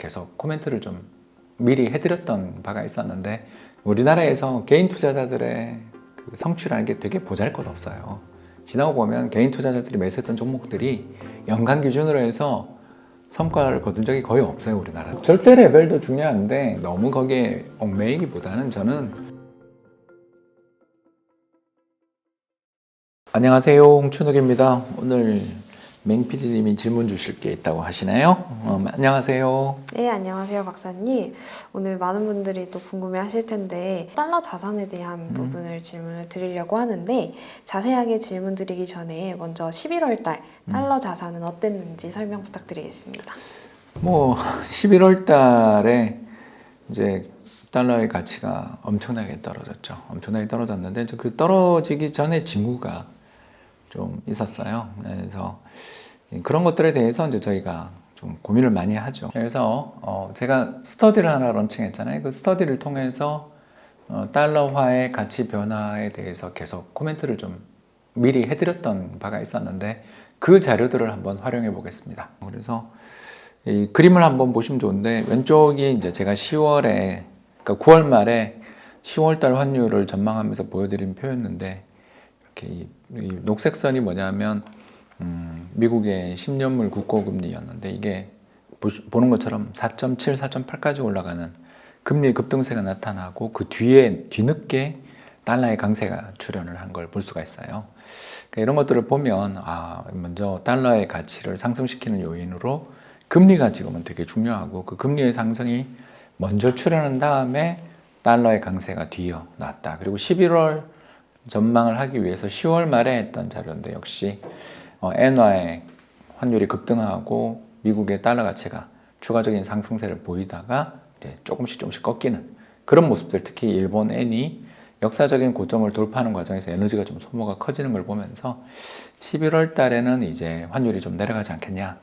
계속 코멘트를 좀 미리 해드렸던 바가 있었는데 우리나라에서 개인 투자자들의 그 성취라는 게 되게 보잘것없어요. 지나고 보면 개인 투자자들이 매수했던 종목들이 연간 기준으로 해서 성과를 거둔 적이 거의 없어요 우리나라. 절대 레벨도 중요한데 너무 거기에 얽매이기보다는 저는 안녕하세요 홍춘욱입니다. 오늘 맹 PD님이 질문 주실 게 있다고 하시나요? 어, 안녕하세요. 네, 안녕하세요, 박사님. 오늘 많은 분들이 또 궁금해 하실 텐데, 달러 자산에 대한 음. 부분을 질문을 드리려고 하는데, 자세하게 질문 드리기 전에 먼저 11월 달 음. 달러 자산은 어땠는지 설명 부탁드리겠습니다. 뭐 11월 달에 이제 달러의 가치가 엄청나게 떨어졌죠. 엄청나게 떨어졌는데 그 떨어지기 전에 징후가 좀 있었어요. 그래서 그런 것들에 대해서 이제 저희가 좀 고민을 많이 하죠. 그래서 어 제가 스터디를 하나 런칭했잖아요. 그 스터디를 통해서 어 달러화의 가치 변화에 대해서 계속 코멘트를 좀 미리 해드렸던 바가 있었는데 그 자료들을 한번 활용해 보겠습니다. 그래서 이 그림을 한번 보시면 좋은데 왼쪽이 이제 제가 10월에 그러니까 9월 말에 10월 달 환율을 전망하면서 보여드린 표였는데 이렇게 이, 이 녹색 선이 뭐냐면 음, 미국의 10년물 국고금리였는데 이게 보는 것처럼 4.7, 4.8까지 올라가는 금리 급등세가 나타나고 그 뒤에 뒤늦게 달러의 강세가 출현을 한 걸 볼 수가 있어요. 그러니까 이런 것들을 보면 아 먼저 달러의 가치를 상승시키는 요인으로 금리가 지금은 되게 중요하고 그 금리의 상승이 먼저 출현한 다음에 달러의 강세가 뒤어 났다. 그리고 11월 전망을 하기 위해서 10월 말에 했던 자료인데 역시 어, 엔화의 환율이 급등하고 미국의 달러 가치가 추가적인 상승세를 보이다가 이제 조금씩 조금씩 꺾이는 그런 모습들 특히 일본 엔이 역사적인 고점을 돌파하는 과정에서 에너지가 좀 소모가 커지는 걸 보면서 11월 달에는 이제 환율이 좀 내려가지 않겠냐.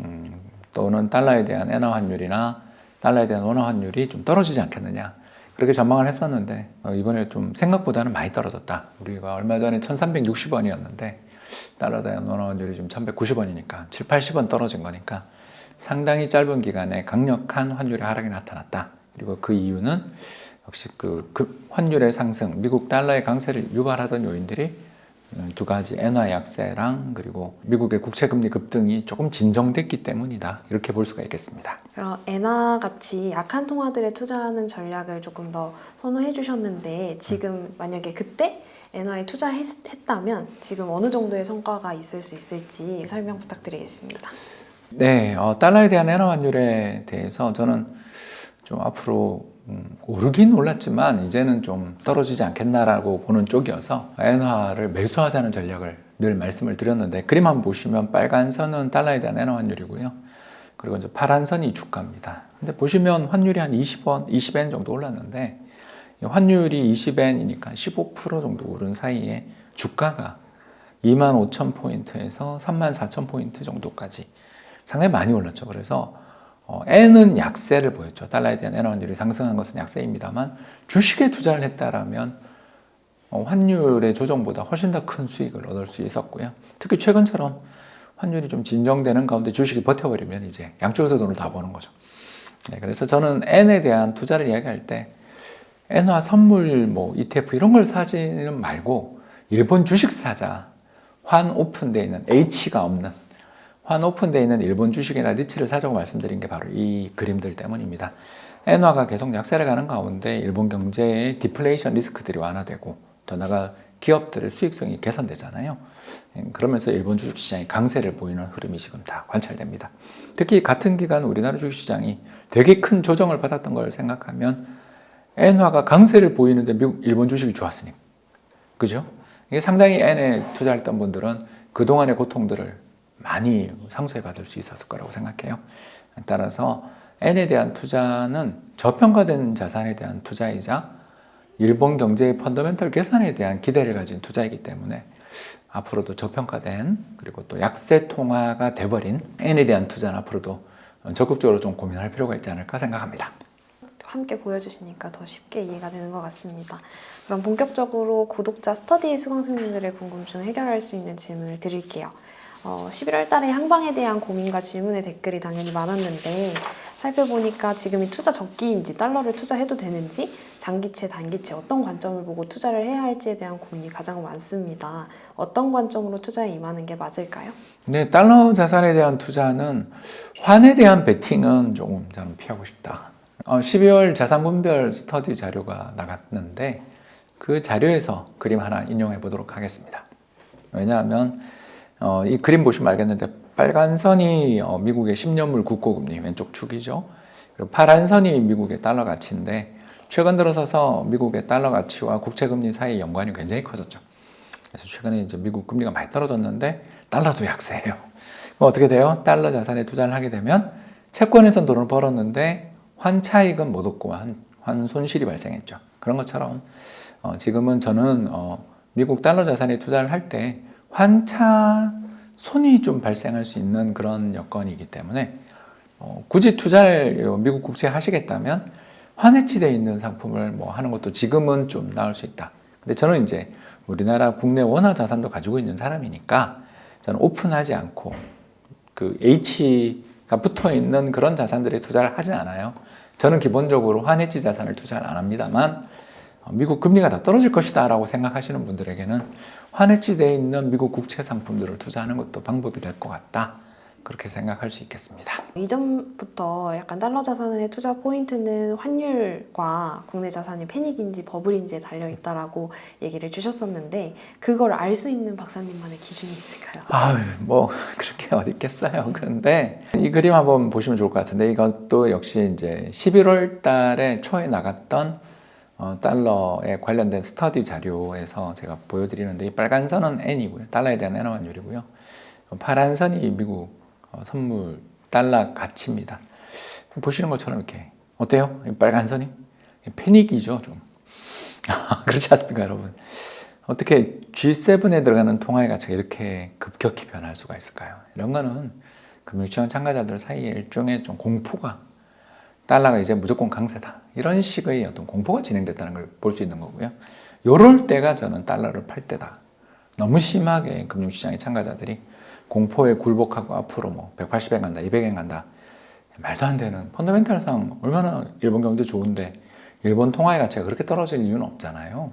음, 또는 달러에 대한 엔화 환율이나 달러에 대한 원화 환율이 좀 떨어지지 않겠느냐 그렇게 전망을 했었는데 어, 이번에 좀 생각보다는 많이 떨어졌다. 우리가 얼마 전에 1,360원이었는데 달러에 대한 원화 환율이 지금 1,190원이니까 7, 80원 떨어진 거니까 상당히 짧은 기간에 강력한 환율의 하락이 나타났다. 그리고 그 이유는 역시 그, 그 환율의 상승, 미국 달러의 강세를 유발하던 요인들이 음, 두 가지 엔화 약세랑 그리고 미국의 국채 금리 급등이 조금 진정됐기 때문이다. 이렇게 볼 수가 있겠습니다. 그럼 엔화 같이 약한 통화들에 투자하는 전략을 조금 더 선호해 주셨는데, 지금 만약에 그때 엔화에 투자했다면 지금 어느 정도의 성과가 있을 수 있을지 설명 부탁드리겠습니다. 네, 어, 달러에 대한 엔화 환율에 대해서 저는 좀 앞으로 음, 오르긴 올랐지만 이제는 좀 떨어지지 않겠나라고 보는 쪽이어서 엔화를 매수하자는 전략을 늘 말씀을 드렸는데 그림 한번 보시면 빨간 선은 달러에 대한 엔화 환율이고요. 그리고 이제 파란 선이 주가입니다. 근데 보시면 환율이 한 20원, 20엔 정도 올랐는데 이 환율이 20엔이니까 15% 정도 오른 사이에 주가가 2만 5천 포인트에서 3만 4천 포인트 정도까지 상당히 많이 올랐죠. 그래서 어, N은 약세를 보였죠. 달러에 대한 엔화 환율이 상승한 것은 약세입니다만 주식에 투자를 했다라면 어, 환율의 조정보다 훨씬 더 큰 수익을 얻을 수 있었고요. 특히 최근처럼 환율이 좀 진정되는 가운데 주식이 버텨버리면 이제 양쪽에서 돈을 다 버는 거죠. 네, 그래서 저는 N에 대한 투자를 이야기할 때 엔화 선물 뭐 ETF 이런 걸 사지는 말고 일본 주식 사자 환 오픈돼 있는 H가 없는 환 오픈돼 있는 일본 주식이나 리츠를 사자고 말씀드린 게 바로 이 그림들 때문입니다. 엔화가 계속 약세를 가는 가운데 일본 경제의 디플레이션 리스크들이 완화되고 더 나아가 기업들의 수익성이 개선되잖아요. 음, 그러면서 일본 주식시장이 강세를 보이는 흐름이 지금 다 관찰됩니다. 특히 같은 기간 우리나라 주식시장이 되게 큰 조정을 받았던 걸 생각하면 엔화가 강세를 보이는데 미국, 일본 주식이 좋았으니까. 그죠? 이게 상당히 엔에 투자했던 분들은 그동안의 고통들을 많이 상쇄 받을 수 있었을 거라고 생각해요. 따라서 N에 대한 투자는 저평가된 자산에 대한 투자이자 일본 경제의 펀더멘털 개선에 대한 기대를 가진 투자이기 때문에 앞으로도 저평가된 그리고 또 약세 통화가 돼버린 N에 대한 투자는 앞으로도 적극적으로 좀 고민할 필요가 있지 않을까 생각합니다. 함께 보여주시니까 더 쉽게 이해가 되는 것 같습니다. 그럼 본격적으로 구독자 스터디 수강생분들의 궁금증을 해결할 수 있는 질문을 드릴게요. 어, 11월 달에 항방에 대한 고민과 질문의 댓글이 당연히 많았는데 살펴보니까 지금이 투자 적기인지 달러를 투자해도 되는지 장기채, 단기채 어떤 관점을 보고 투자를 해야 할지에 대한 고민이 가장 많습니다. 어떤 관점으로 투자에 임하는 게 맞을까요? 근데 달러 자산에 대한 투자는 환에 대한 베팅은 조금 저는 피하고 싶다. 어, 12월 자산 분별 스터디 자료가 나갔는데 그 자료에서 그림 하나 인용해 보도록 하겠습니다. 왜냐하면 어, 이 그림 보시면 알겠는데 빨간 선이 어, 미국의 10년물 국고금리 왼쪽 축이죠. 그리고 파란 선이 미국의 달러 가치인데 최근 들어서서 미국의 달러 가치와 국채 금리 사이 연관이 굉장히 커졌죠. 그래서 최근에 이제 미국 금리가 많이 떨어졌는데 달러도 약세예요. 그럼 어떻게 돼요? 달러 자산에 투자를 하게 되면 채권에서 돈을 벌었는데 환 차익은 못 얻고 환, 환 손실이 발생했죠. 그런 것처럼 어, 지금은 저는 어, 미국 달러 자산에 투자를 할때 환차 손이 좀 발생할 수 있는 그런 여건이기 때문에 어, 굳이 투자를 요 미국 국채 하시겠다면 환해치되어 있는 상품을 뭐 하는 것도 지금은 좀 나을 수 있다. 근데 저는 이제 우리나라 국내 원화 자산도 가지고 있는 사람이니까 저는 오픈하지 않고 그 H가 붙어 있는 그런 자산들에 투자를 하진 않아요. 저는 기본적으로 환해지 자산을 투자를 안 합니다만 어, 미국 금리가 더 떨어질 것이다 라고 생각하시는 분들에게는 환해지되어 있는 미국 국채 상품들을 투자하는 것도 방법이 될 것 같다. 그렇게 생각할 수 있겠습니다. 이전부터 약간 달러 자산의 투자 포인트는 환율과 국내 자산이 패닉인지 버블인지에 달려 있다라고 얘기를 주셨었는데 그걸 알 수 있는 박사님만의 기준이 있을까요? 아유, 뭐 그렇게 어디 있겠어요. 그런데 이 그림 한번 보시면 좋을 것 같은데 이것도 역시 이제 11월 달에 초에 나갔던 어, 달러에 관련된 스터디 자료에서 제가 보여드리는데 이 빨간 선은 N이고요. 달러에 대한 N 환율이고요. 파란 선이 미국 어, 선물 달러 가치입니다. 보시는 것처럼 이렇게 어때요? 이 빨간 선이 패닉이죠, 좀. 그렇지 않습니까, 여러분? 어떻게 G7에 들어가는 통화의 가치가 이렇게 급격히 변할 수가 있을까요? 이런 거는 금융시장 참가자들 사이에 일종의 좀 공포가 달러가 이제 무조건 강세다. 이런 식의 어떤 공포가 진행됐다는 걸 볼 수 있는 거고요. 요럴 때가 저는 달러를 팔 때다. 너무 심하게 금융시장의 참가자들이 공포에 굴복하고 앞으로 뭐 180엔 간다, 200엔 간다. 말도 안 되는 펀더멘탈상 얼마나 일본 경제 좋은데 일본 통화의 가치가 그렇게 떨어질 이유는 없잖아요.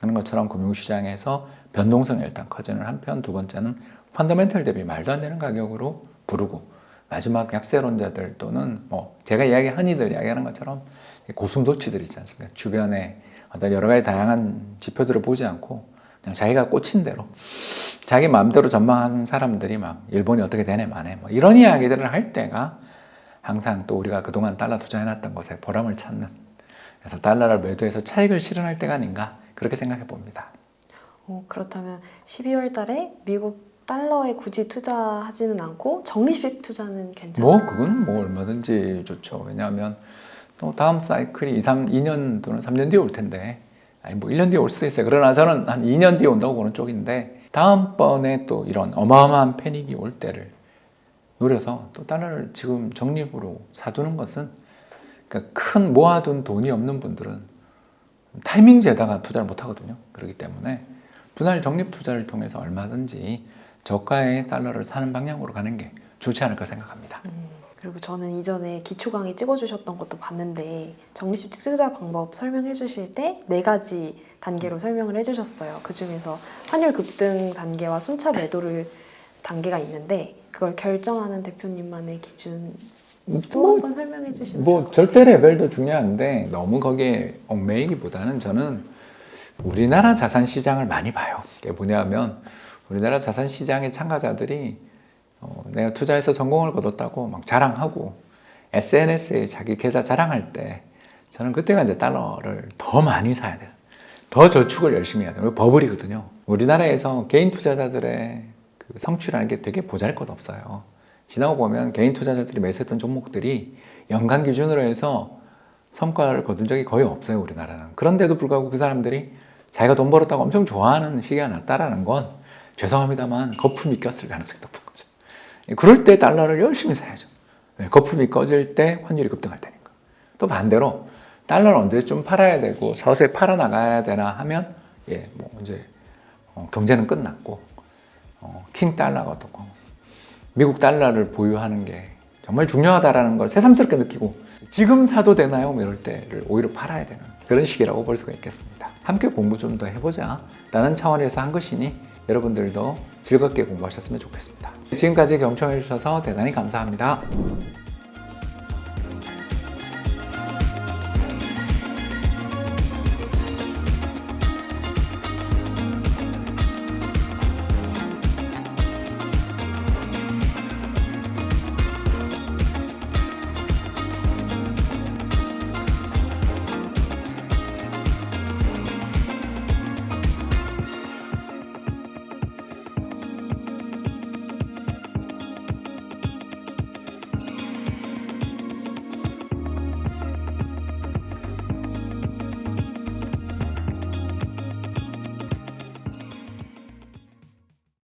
그런 것처럼 금융시장에서 변동성이 일단 커지는 한편 두 번째는 펀더멘탈 대비 말도 안 되는 가격으로 부르고 마지막 약세론자들 또는 뭐 제가 이야기 흔히들 이야기하는 것처럼 고슴도치들 있지 않습니까? 주변에 어떤 여러 가지 다양한 지표들을 보지 않고 그냥 자기가 꽂힌 대로 자기 마음대로 전망하는 사람들이 막 일본이 어떻게 되네 마네 뭐 이런 이야기들을 할 때가 항상 또 우리가 그동안 달러 투자해놨던 것에 보람을 찾는 그래서 달러를 매도해서 차익을 실현할 때가 아닌가 그렇게 생각해 봅니다. 어, 그렇다면 12월 달에 미국 달러에 굳이 투자하지는 않고 적립식 투자는 괜찮아요? 뭐 그건 뭐 얼마든지 좋죠. 왜냐하면 또 다음 사이클이 2, 3, 2년 또는 3년 뒤에 올 텐데 아니 뭐 1년 뒤에 올 수도 있어요. 그러나 저는 한 2년 뒤에 온다고 보는 쪽인데 다음번에 또 이런 어마어마한 패닉이 올 때를 노려서 또 달러를 지금 적립으로 사두는 것은 그러니까 큰 모아둔 돈이 없는 분들은 타이밍제다가 투자를 못 하거든요. 그렇기 때문에 분할 적립 투자를 통해서 얼마든지 저가의 달러를 사는 방향으로 가는 게 좋지 않을까 생각합니다. 음, 그리고 저는 이전에 기초 강의 찍어주셨던 것도 봤는데 적립식 투자 방법 설명해 주실 때 네 가지 단계로 설명을 해 주셨어요. 그 중에서 환율 급등 단계와 순차 매도를 단계가 있는데 그걸 결정하는 대표님만의 기준 또 뭐, 한번 설명해 주시면 뭐. 절대 레벨도 중요한데 너무 거기에 얽매이기보다는 저는 우리나라 자산 시장을 많이 봐요. 그게 뭐냐면 우리나라 자산 시장의 참가자들이 어, 내가 투자해서 성공을 거뒀다고 막 자랑하고 SNS에 자기 계좌 자랑할 때 저는 그때가 이제 달러를 더 많이 사야 돼요. 더 저축을 열심히 해야 돼요. 버블이거든요. 우리나라에서 개인 투자자들의 그 성취라는 게 되게 보잘 것 없어요. 지나고 보면 개인 투자자들이 매수했던 종목들이 연간 기준으로 해서 성과를 거둔 적이 거의 없어요, 우리나라는. 그런데도 불구하고 그 사람들이 자기가 돈 벌었다고 엄청 좋아하는 시기가 났다라는 건 죄송합니다만 거품이 꼈을 가능성이 높은 거죠. 그럴 때 달러를 열심히 사야죠. 왜? 거품이 꺼질 때 환율이 급등할 테니까. 또 반대로 달러를 언제쯤 팔아야 되고 서서히 팔아 나가야 되나 하면 예, 뭐 이제 어, 경제는 끝났고 어, 킹 달러가 어떻고 미국 달러를 보유하는 게 정말 중요하다라는 걸 새삼스럽게 느끼고 지금 사도 되나요? 뭐 이럴 때를 오히려 팔아야 되는 그런 시기라고 볼 수가 있겠습니다. 함께 공부 좀 더 해보자 라는 차원에서 한 것이니 여러분들도 즐겁게 공부하셨으면 좋겠습니다. 지금까지 경청해 주셔서 대단히 감사합니다.